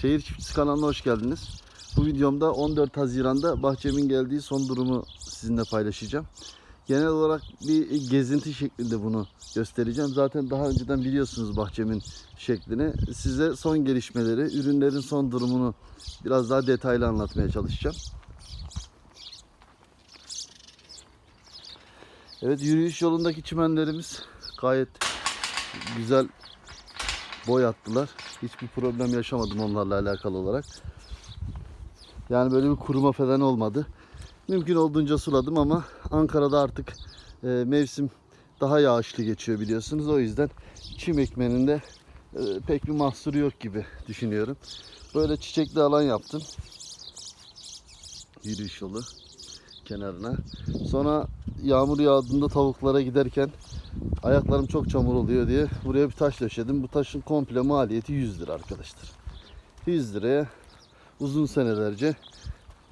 Şehir Çiftçisi kanalına hoş geldiniz. Bu videomda 14 Haziran'da bahçemin geldiği son durumu sizinle paylaşacağım. Genel olarak bir gezinti şeklinde bunu göstereceğim. Zaten daha önceden biliyorsunuz bahçemin şeklini. Size son gelişmeleri, ürünlerin son durumunu biraz daha detaylı anlatmaya çalışacağım. Evet yürüyüş yolundaki çimenlerimiz gayet güzel boy attılar. Hiçbir problem yaşamadım onlarla alakalı olarak. Yani böyle bir kuruma falan olmadı. Mümkün olduğunca suladım ama Ankara'da artık e, mevsim daha yağışlı geçiyor biliyorsunuz. O yüzden çim ekmenin de e, pek bir mahsuru yok gibi düşünüyorum. Böyle çiçekli alan yaptım. Yürüyüş yolu kenarına. Sonra yağmur yağdığında tavuklara giderken ayaklarım çok çamur oluyor diye buraya bir taş döşedim. Bu taşın komple maliyeti 100 lira arkadaşlar. 100 liraya uzun senelerce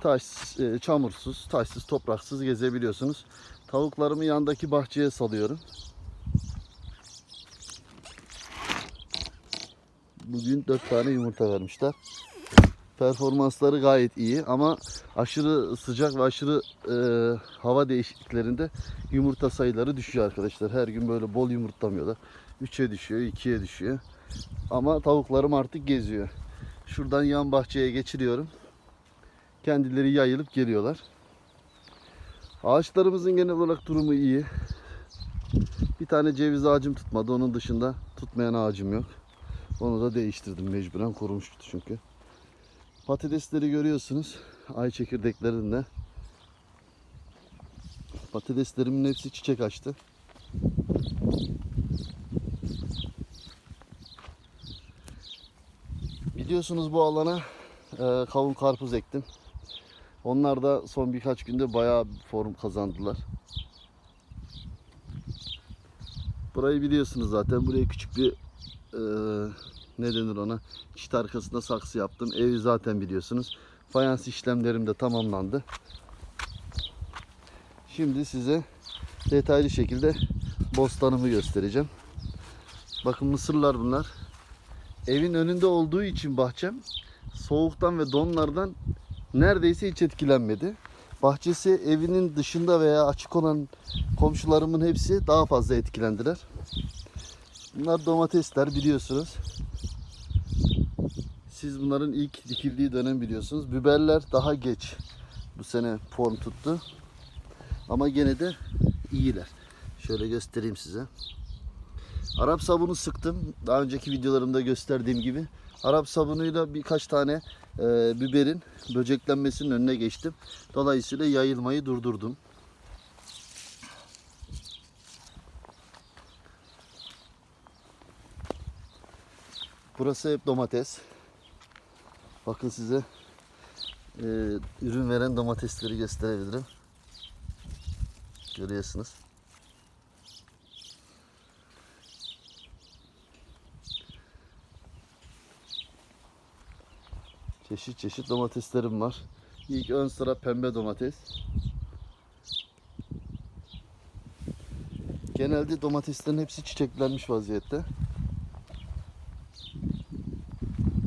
taş, e, çamursuz, taşsız, topraksız gezebiliyorsunuz. Tavuklarımı yandaki bahçeye salıyorum. Bugün 4 tane yumurta vermişler. Performansları gayet iyi ama aşırı sıcak ve aşırı e, hava değişikliklerinde yumurta sayıları düşüyor arkadaşlar. Her gün böyle bol yumurtlamıyorlar. 3'e düşüyor, 2'ye düşüyor. Ama tavuklarım artık geziyor. Şuradan yan bahçeye geçiriyorum. Kendileri yayılıp geliyorlar. Ağaçlarımızın genel olarak durumu iyi. Bir tane ceviz ağacım tutmadı. Onun dışında tutmayan ağacım yok. Onu da değiştirdim mecburen. Kurumuştu çünkü. Patatesleri görüyorsunuz. Ay çekirdeklerinde. Patateslerimin hepsi çiçek açtı. Biliyorsunuz bu alana e, kavun karpuz ektim. Onlar da son birkaç günde bayağı bir form kazandılar. Burayı biliyorsunuz zaten. Buraya küçük bir e, ne denir ona? Çit arkasında saksı yaptım. Evi zaten biliyorsunuz. Fayans işlemlerim de tamamlandı. Şimdi size detaylı şekilde bostanımı göstereceğim. Bakın mısırlar bunlar. Evin önünde olduğu için bahçem soğuktan ve donlardan neredeyse hiç etkilenmedi. Bahçesi evinin dışında veya açık olan komşularımın hepsi daha fazla etkilendiler. Bunlar domatesler biliyorsunuz. Siz bunların ilk dikildiği dönem biliyorsunuz. Biberler daha geç bu sene form tuttu. Ama gene de iyiler. Şöyle göstereyim size. Arap sabunu sıktım. Daha önceki videolarımda gösterdiğim gibi. Arap sabunuyla birkaç tane e, biberin böceklenmesinin önüne geçtim. Dolayısıyla yayılmayı durdurdum. Burası hep domates. Bakın size e, ürün veren domatesleri gösterebilirim. Görüyorsunuz. Çeşit çeşit domateslerim var. İlk ön sıra pembe domates. Genelde domateslerin hepsi çiçeklenmiş vaziyette.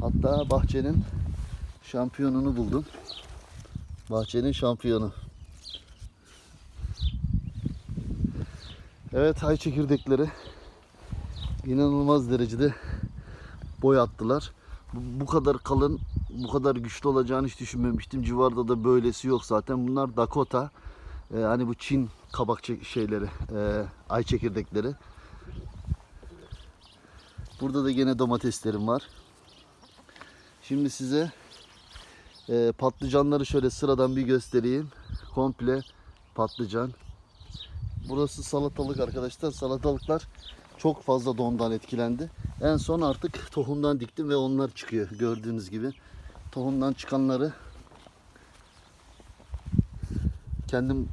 Hatta bahçenin şampiyonunu buldum. Bahçenin şampiyonu. Evet hay çekirdekleri inanılmaz derecede boy attılar. Bu, kadar kalın, bu kadar güçlü olacağını hiç düşünmemiştim. Civarda da böylesi yok zaten. Bunlar Dakota. Ee, hani bu Çin kabak şeyleri, e, ay çekirdekleri. Burada da gene domateslerim var. Şimdi size e, patlıcanları şöyle sıradan bir göstereyim. Komple patlıcan. Burası salatalık arkadaşlar. Salatalıklar çok fazla dondan etkilendi. En son artık tohumdan diktim ve onlar çıkıyor gördüğünüz gibi. Tohumdan çıkanları kendim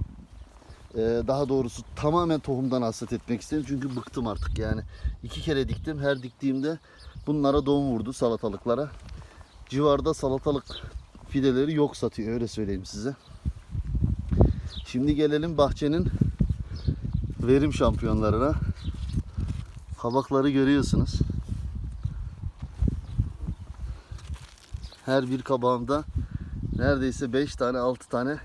e, daha doğrusu tamamen tohumdan hasat etmek istedim. Çünkü bıktım artık yani. iki kere diktim. Her diktiğimde bunlara don vurdu salatalıklara. Civarda salatalık fideleri yok satıyor öyle söyleyeyim size. Şimdi gelelim bahçenin verim şampiyonlarına. Kabakları görüyorsunuz. her bir kabağımda neredeyse 5 tane 6 tane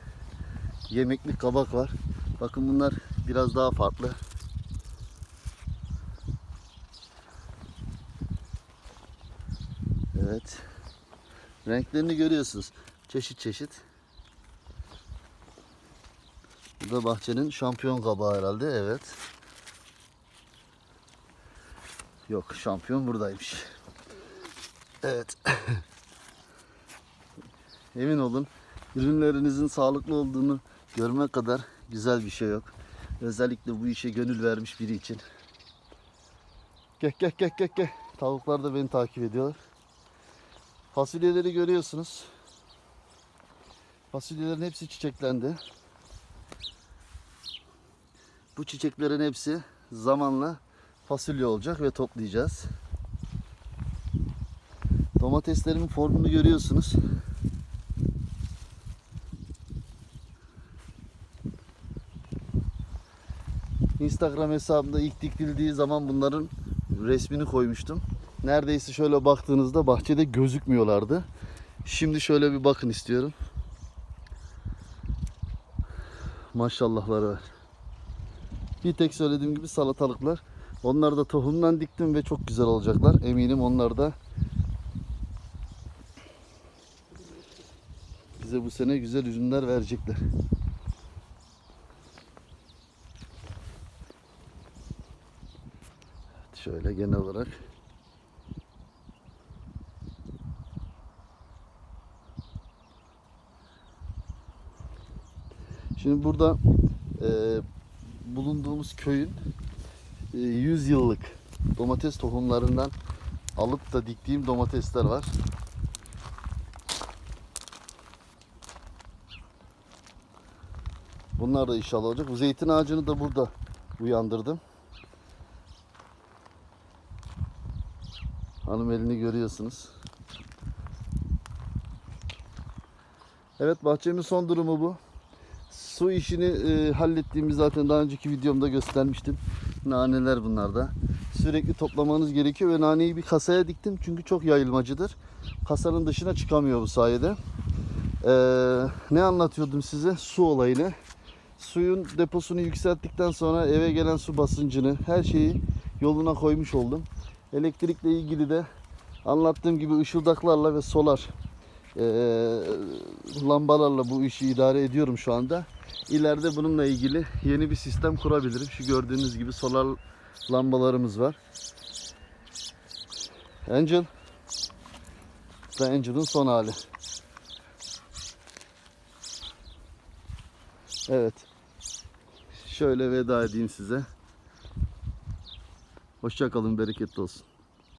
yemeklik kabak var. Bakın bunlar biraz daha farklı. Evet. Renklerini görüyorsunuz. Çeşit çeşit. Bu da bahçenin şampiyon kabağı herhalde. Evet. Yok şampiyon buradaymış. Evet. Emin olun ürünlerinizin sağlıklı olduğunu görmek kadar güzel bir şey yok. Özellikle bu işe gönül vermiş biri için. Gel gel gel gel gel. Tavuklar da beni takip ediyorlar. Fasulyeleri görüyorsunuz. Fasulyelerin hepsi çiçeklendi. Bu çiçeklerin hepsi zamanla fasulye olacak ve toplayacağız. Domateslerimin formunu görüyorsunuz. Instagram hesabımda ilk dikildiği zaman bunların resmini koymuştum. Neredeyse şöyle baktığınızda bahçede gözükmüyorlardı. Şimdi şöyle bir bakın istiyorum. Maşallahları var. Bir tek söylediğim gibi salatalıklar. Onlar da tohumdan diktim ve çok güzel olacaklar. Eminim onlar da bize bu sene güzel ürünler verecekler. Evet, şöyle genel olarak Şimdi burada e, bulunduğumuz köyün e, 100 yıllık domates tohumlarından alıp da diktiğim domatesler var. Bunlar da inşallah olacak. Bu zeytin ağacını da burada uyandırdım. Hanım elini görüyorsunuz. Evet bahçemin son durumu bu. Su işini e, hallettiğimi zaten daha önceki videomda göstermiştim. Naneler bunlar da. Sürekli toplamanız gerekiyor ve naneyi bir kasaya diktim çünkü çok yayılmacıdır. Kasanın dışına çıkamıyor bu sayede. Ee, ne anlatıyordum size? Su olayını. Suyun deposunu yükselttikten sonra eve gelen su basıncını her şeyi yoluna koymuş oldum. Elektrikle ilgili de anlattığım gibi ışıldaklarla ve solar eee, lambalarla bu işi idare ediyorum şu anda. İleride bununla ilgili yeni bir sistem kurabilirim. Şu gördüğünüz gibi solar lambalarımız var. Angel. Da Angel'ın son hali. Evet. Şöyle veda edeyim size. Hoşça kalın, bereketli olsun.